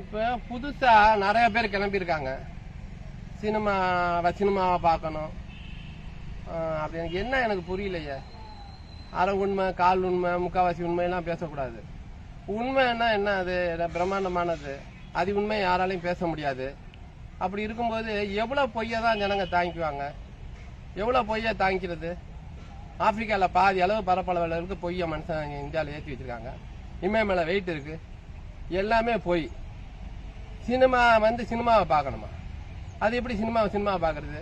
இப்போ புதுசாக நிறைய பேர் கிளம்பியிருக்காங்க. சினிமா சினிமாவை பார்க்கணும். அப்படி எனக்கு என்ன எனக்கு புரியலையே. அரை உண்மை கால் உண்மை முக்காவாசி உண்மையெல்லாம் பேசக்கூடாது. உண்மைன்னா என்ன அது? பிரம்மாண்டமானது. அது உண்மை யாராலையும் பேச முடியாது. அப்படி இருக்கும்போது எவ்வளோ பொய்யை தான் ஜனங்க தாங்கிக்குவாங்க? எவ்வளோ பொய்யை தாங்கிக்கிறது? ஆப்பிரிக்காவில் பாதி அளவு பரப்பளவுக்கு பொய்யை மனுஷன் இந்தியாவில் ஏற்றி வச்சிருக்காங்க. இமயமலை வெயிட் இருக்குது எல்லாமே பொய். சினிமா வந்து சினிமாவை பார்க்கணுமா? அது எப்படி சினிமாவை சினிமாவை பார்க்கறது?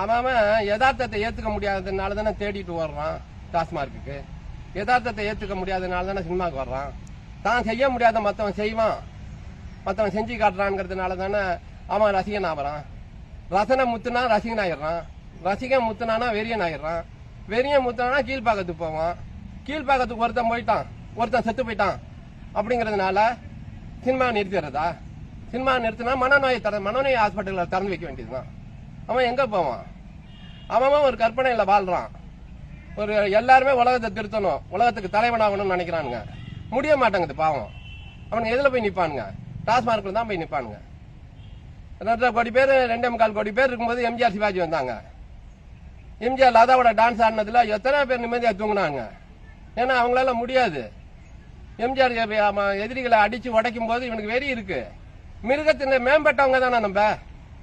அவன் அவன் யதார்த்தத்தை ஏற்றுக்க முடியாததுனால தானே தேடிட்டு வர்றான் டாஸ்மார்க்குக்கு. யதார்த்தத்தை ஏற்றுக்க முடியாததுனால தானே சினிமாவுக்கு வர்றான். தான் செய்ய முடியாத மற்றவன் செய்வான். மற்றவன் செஞ்சு காட்டுறான்ங்கிறதுனால தானே அவன் ரசிகன் ஆகிறான் ரசனை முத்துனா ரசிகன் ஆயிடுறான். ரசிகன் முத்துனானா வெறியன் ஆயிடுறான். வெறியன் முத்துனானா கீழ்ப்பாக்கத்துக்கு போவான். கீழ்ப்பாக்கத்துக்கு ஒருத்தன் போயிட்டான். ஒருத்தன் செத்து போயிட்டான். அப்படிங்கிறதுனால சினிமா நிறுத்திடுறதா சினிமா நிறுத்தினா மனநோயை தர மனநோய் ஹாஸ்பிட்டலில் திறந்து வைக்க வேண்டியதுதான். அவன் எங்கே போவான்? அவன் ஒரு கற்பனையில் வாழ்றான். ஒரு எல்லாருமே உலகத்தை திருத்தணும். உலகத்துக்கு தலைவனாகணும்னு நினைக்கிறானுங்க. முடிய மாட்டேங்குது பாவம். அவனுக்கு எதில் போய் நிற்பானுங்க டாஸ்மார்க்கில் தான் போய் நிற்பானுங்க ரெண்டரை கோடி பேர் ரெண்டே முக்கால் கோடி பேர் இருக்கும்போது எம்ஜிஆர் சிவாஜி வந்தாங்க. எம்ஜிஆர் லதாவோட டான்ஸ் ஆடினதுல எத்தனை பேர் நிம்மதியாக தூங்கினாங்க. ஏன்னா அவங்களால முடியாது. எம்ஜிஆர் எதிரிகளை அடிச்சு உடைக்கும் போது இவனுக்கு வெறி இருக்கு. மிருகத்தின் மேம்பட்டவங்க தானே நம்ம?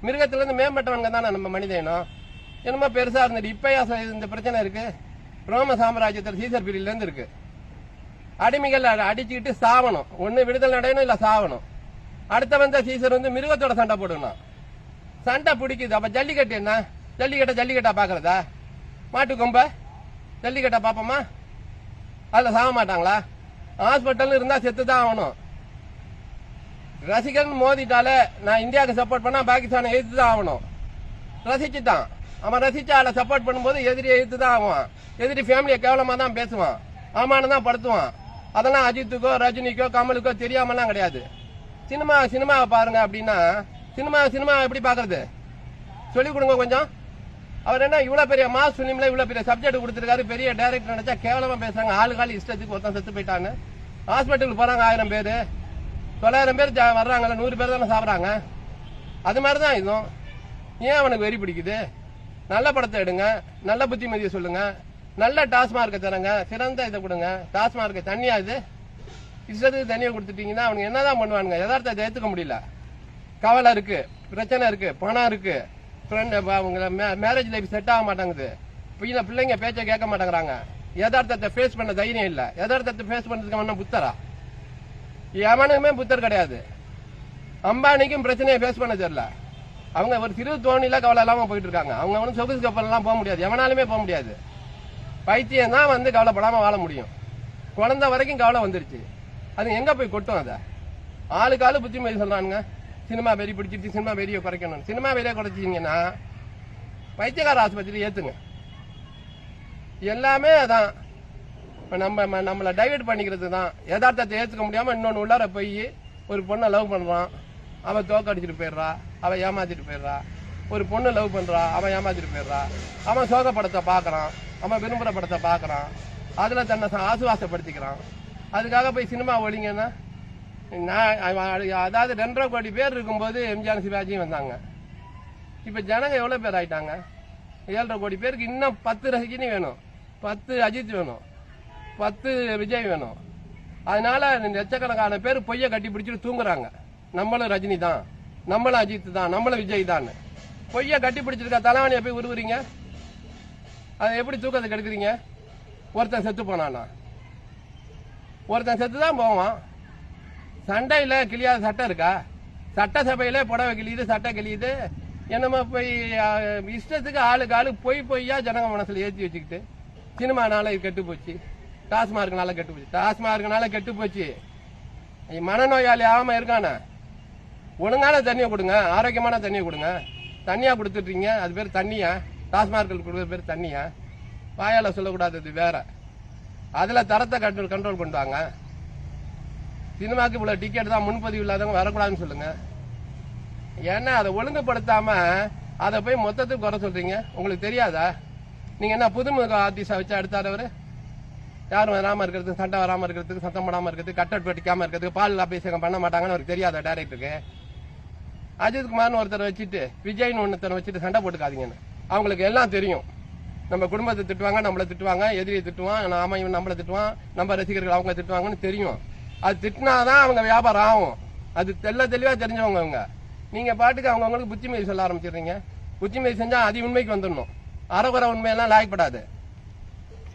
மிருகத்திலேருந்து மேம்பட்டவங்க தானே நம்ம மனிதனும் என்னமோ பெருசா இருந்தது இப்பயா இந்த பிரச்சனை இருக்கு? ரோம சாம்ராஜ்யத்தில் சீசர் பீரியட்ல இருந்து இருக்கு. அடிமைகள் அடிச்சுக்கிட்டு சாவணும். ஒன்று விடுதலை அடையணும் இல்ல சாவணும். அடுத்த வந்த சீசர் வந்து மிருகத்தோட சண்டை போடணும் சண்டை பிடிக்குது. அப்ப ஜல்லிக்கட்டு என்ன? ஜல்லிக்கட்டை ஜல்லிக்கட்டா பாக்குறதா? மாட்டு கொம்ப ஜல்லிக்கட்டை பாப்போமா? அதுல சாக மாட்டாங்களா? ஹாஸ்பிட்டல் இருந்தா செத்து தான் ஆகணும். ரசிகன் மோதிட்டாலே நான் இந்தியாவுக்கு சப்போர்ட் பண்ணா பாகிஸ்தானை எதிர்த்து தான் ஆகணும். ரசிச்சுட்டான். அவன் ரசிச்சு ஆளை சப்போர்ட் பண்ணும்போது எதிரியை எதிர்த்து தான் ஆவான். எதிரி ஃபேமிலியை கேவலமா தான் பேசுவான். ஆமான்னு தான் படுத்துவான். அதெல்லாம் அஜித்துக்கோ ரஜினிக்கோ கமலுக்கோ தெரியாமலாம் கிடையாது. சினிமா சினிமாவை பாருங்க அப்படின்னா சினிமா சினிமாவை எப்படி பாக்குறது சொல்லிக் கொடுங்க கொஞ்சம். அவர் என்ன இவ்வளவு பெரிய மாஸ் பிலிம்ல இவ்வளவு பெரிய சப்ஜெக்ட் கொடுத்துருக்காரு. பெரிய டைரக்டர் நினைச்சா கேவலமா பேசுறாங்க. ஆளு காலி இஷ்டத்துக்கு ஒருத்தன் செத்து போயிட்டான்னு. ஹாஸ்பிட்டலுக்கு போறாங்க ஆயிரம் பேர். தொள்ளாயிரம் பேர் வர்றாங்கல்ல நூறு பேர் தானே சாப்பிட்றாங்க. அது மாதிரி தான் இதுவும். ஏன் அவனுக்கு வெறி பிடிக்குது? நல்ல படத்தை எடுங்க. நல்ல புத்திமதியை சொல்லுங்க. நல்ல டாஸ்மார்க்கை தரங்க. சிறந்த இதை கொடுங்க. டாஸ்மார்க்கை தண்ணியா இது? இஷ்டத்துக்கு தண்ணியை கொடுத்துட்டீங்கன்னா அவனுக்கு என்னதான் பண்ணுவானுங்க? யதார்த்தத்தை ஏத்துக்க முடியல. கவலை இருக்கு. பிரச்சனை இருக்கு. பணம் இருக்கு. ஃப்ரெண்ட் அவங்க மேரேஜ் லைஃப் செட் ஆக மாட்டேங்குது. பிள்ளை பிள்ளைங்க பேச்சை கேட்க மாட்டேங்கிறாங்க. யதார்த்தத்தை ஃபேஸ் பண்ண தைரியம் இல்ல. யதார்த்தத்தை ஃபேஸ் பண்றதுக்கு அவன் புத்தரா? எவனுக்குமே புத்தர் கிடையாது. அம்பானிக்கும் பிரச்சனையை ஃபேஸ் பண்ண தெரியல. அவங்க ஒரு சிறு தோணில கவலை இல்லாம போயிட்டு இருக்காங்க. அவங்க அவனும் சொகுசு கப்பல் எல்லாம் போக முடியாது. எவனாலுமே போக முடியாது. பைத்தியம் தான் வந்து கவலைப்படாம வாழ முடியும். குழந்த வரைக்கும் கவலை வந்துருச்சு. அது எங்க போய் கொட்டும் அதை? ஆளுக்கு ஆளு புத்திமதி சொல்றானுங்க. சினிமா வெறி பிடிச்சிருச்சு சினிமா வெறியை குறைக்கணும் சினிமா வெறியை குறைச்சிங்கன்னா பைத்தியக்கார ஆஸ்பத்திரி ஏத்துங்க. எல்லாமே அதான். இப்போ நம்ம நம்மளை டைவெர்ட் பண்ணிக்கிறது தான். யதார்த்தத்தை ஏற்றுக்க முடியாமல் இன்னொன்று உள்ளார போய் ஒரு பொண்ணை லவ் பண்ணுறான் அவன் தோக்கடிச்சிட்டு போயிடுறா. அவன் ஏமாத்திட்டு போயிடுறா. ஒரு பொண்ணு லவ் பண்ணுறா அவன் ஏமாத்திட்டு போயிடுறா. அவன் சோக படத்தை பார்க்குறான் அவன் விரும்புகிற படத்தை பார்க்குறான் அதில் தன்னை ஆசுவாசப்படுத்திக்கிறான். அதுக்காக போய் சினிமா ஒழிங்கன்னா நான் அதாவது ரெண்டரை கோடி பேர் இருக்கும்போது எம்ஜிஆர் சிவாஜியும் வந்தாங்க. இப்போ ஜனங்க எவ்வளோ பேர் ஆயிட்டாங்க? ஏழரை கோடி பேருக்கு இன்னும் பத்து ரசிக்கினி வேணும். பத்து அஜித் வேணும். பத்து விஜய் வேணும். அதனால லட்சக்கணக்கான பேர் பொய்ய கட்டி பிடிச்சிட்டு தூங்குறாங்க. நம்மளும் ரஜினி தான். நம்மளும் அஜித் தான். நம்மளும் விஜய் தான் பொய்ய கட்டி பிடிச்சிருக்க தலைவனியை போய் உருவுறீங்க? அதை எப்படி தூக்கத்தை கெடுக்குறீங்க ஒருத்தன் செத்து போனானா ஒருத்தன் செத்து தான் போவான். சண்டையில் கிளியாத சட்டை இருக்கா? சட்டசபையில புடவை கிழியுது சட்டை கிழியுது. என்னமோ போய் இஷ்டத்துக்கு ஆளுக்கு ஆளு பொய் பொய்யா ஜனங்க மனசுல ஏற்றி வச்சுக்கிட்டு சினிமானால இது கெட்டு போச்சு. டாஸ்மார்க்னால கெட்டு போச்சு. டாஸ்மார்க்னால கெட்டு போச்சு. மனநோயாளி ஆகாம இருக்கானே? ஒழுங்கான தண்ணியை கொடுங்க. ஆரோக்கியமான தண்ணியை கொடுங்க. தண்ணியா கொடுத்துட்றீங்க. அது பேர் தண்ணியா? டாஸ்மார்க்கில் கொடுக்குற பேர் தண்ணியா? வாயால சொல்லக்கூடாதது வேற. அதுல தரத்தை கண்ட்ரோல் கண்ட்ரோல் பண்ணுவாங்க சினிமாக்கு இவ்வளவு டிக்கெட் தான் முன்பதிவு இல்லாதவங்க வரக்கூடாதுன்னு சொல்லுங்க. ஏன்னா அதை ஒழுங்குபடுத்தாம அதை போய் மொத்தத்துக்கு குறை சொல்றீங்க. உங்களுக்கு தெரியாதா? நீங்க என்ன புதுமுக ஆர்டிஸ்டா வச்சு அடுத்தாரு அவரு? யாரும் வராமல் இருக்கிறதுக்கு சண்டை வராமல் இருக்கிறதுக்கு சத்தம் போடாமல் இருக்கிறதுக்கு கட்டட் வெட்டிக்காம இருக்கிறதுக்கு பால் அபிஷேகம் பண்ண மாட்டாங்கன்னு அவருக்கு தெரியாத டேரக்டருக்கு அஜித்குமார்னு ஒருத்தரை வச்சுட்டு விஜய்னு ஒருத்தரை வச்சுட்டு சண்டை போட்டுக்காதீங்கன்னு. அவங்களுக்கு எல்லாம் தெரியும். நம்ம குடும்பத்தை திட்டுவாங்க நம்மளை திட்டுவாங்க எதிரியை திட்டுவான் நாம இவன் நம்மளை திட்டுவான் நம்ம ரசிகர்கள் அவங்க திட்டுவாங்கன்னு தெரியும். அது திட்டினாதான் அவங்க வியாபாரம் ஆகும். அது தெள்ள தெளிவாக தெரிஞ்சவங்க அவங்க. நீங்கள் பாட்டுக்கு அவங்கவுங்களுக்கு புத்திமதி சொல்ல ஆரம்பிச்சிடுறீங்க. புத்திமதி செஞ்சால் அது உண்மைக்கு வந்துடணும். அறகுறை உண்மையெல்லாம் லாய்க்கப்படாது